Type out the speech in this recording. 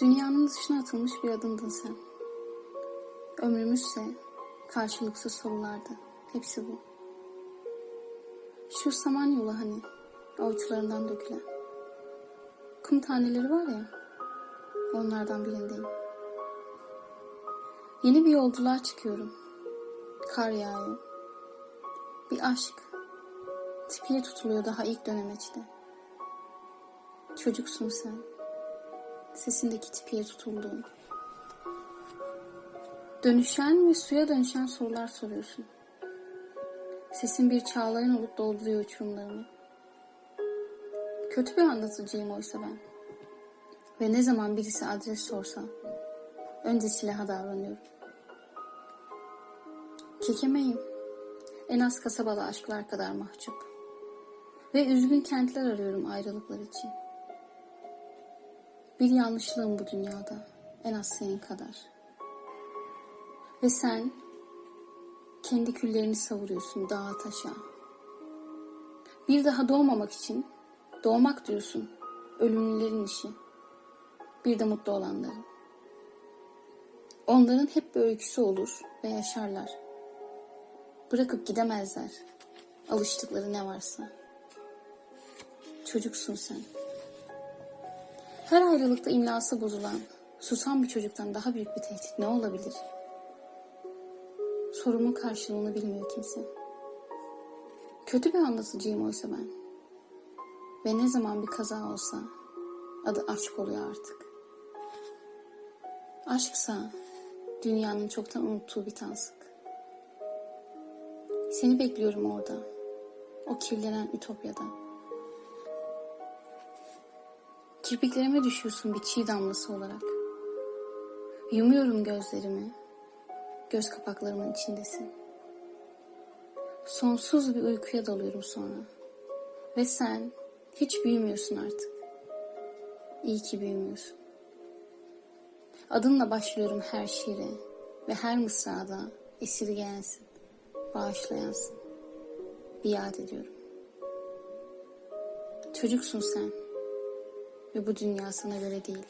Dünyanın dışına atılmış bir adımdın sen. Ömrümüzse karşılıksız sorulardı. Hepsi bu. Şu samanyolu hani avuçlarından dökülen. Kum taneleri var ya onlardan birindeyim. Yeni bir yolculuğa çıkıyorum. Kar yağıyor. Bir aşk. Tipiye tutuluyor daha ilk dönemeçte. Çocuksun sen. Sesindeki tipiye tutulduğun. Dönüşen ve suya dönüşen sorular soruyorsun. Sesin bir çağlayan olup dolduruyor uçurumlarımı. Kötü bir anlatıcıyım oysa ben. Ve ne zaman birisi adres sorsa önce silaha davranıyorum. Kekemeyim. En az kasabalı aşklar kadar mahcup. Ve üzgün kentler arıyorum ayrılıklar için. Bir yanlışlığım bu dünyada. En az senin kadar. Ve sen kendi küllerini savuruyorsun dağa taşa. Bir daha doğmamak için doğmak diyorsun. Ölümlülerin işi. Bir de mutlu olanların. Onların hep bir öyküsü olur ve yaşarlar. Bırakıp gidemezler. Alıştıkları ne varsa. Çocuksun sen. Her ayrılıkta imlası bozulan, susan bir çocuktan daha büyük bir tehdit ne olabilir? Sorumun karşılığını bilmiyor kimse. Kötü bir anlatıcıyım oysa ben. Ve ne zaman bir kaza olsa adı aşk oluyor artık. Aşksa dünyanın çoktan unuttuğu bir tansık. Seni bekliyorum orada. O kirlenen ütopyada. Kirpiklerime düşüyorsun bir çiğ damlası olarak. Yumuyorum gözlerimi. Göz kapaklarımın içindesin. Sonsuz bir uykuya dalıyorum sonra. Ve sen hiç büyümüyorsun artık. İyi ki büyümüyorsun. Adınla başlıyorum her şiire ve her mısrada esirgeyensin, bağışlayansın. Biat ediyorum. Çocuksun sen ve bu dünya sana göre değil.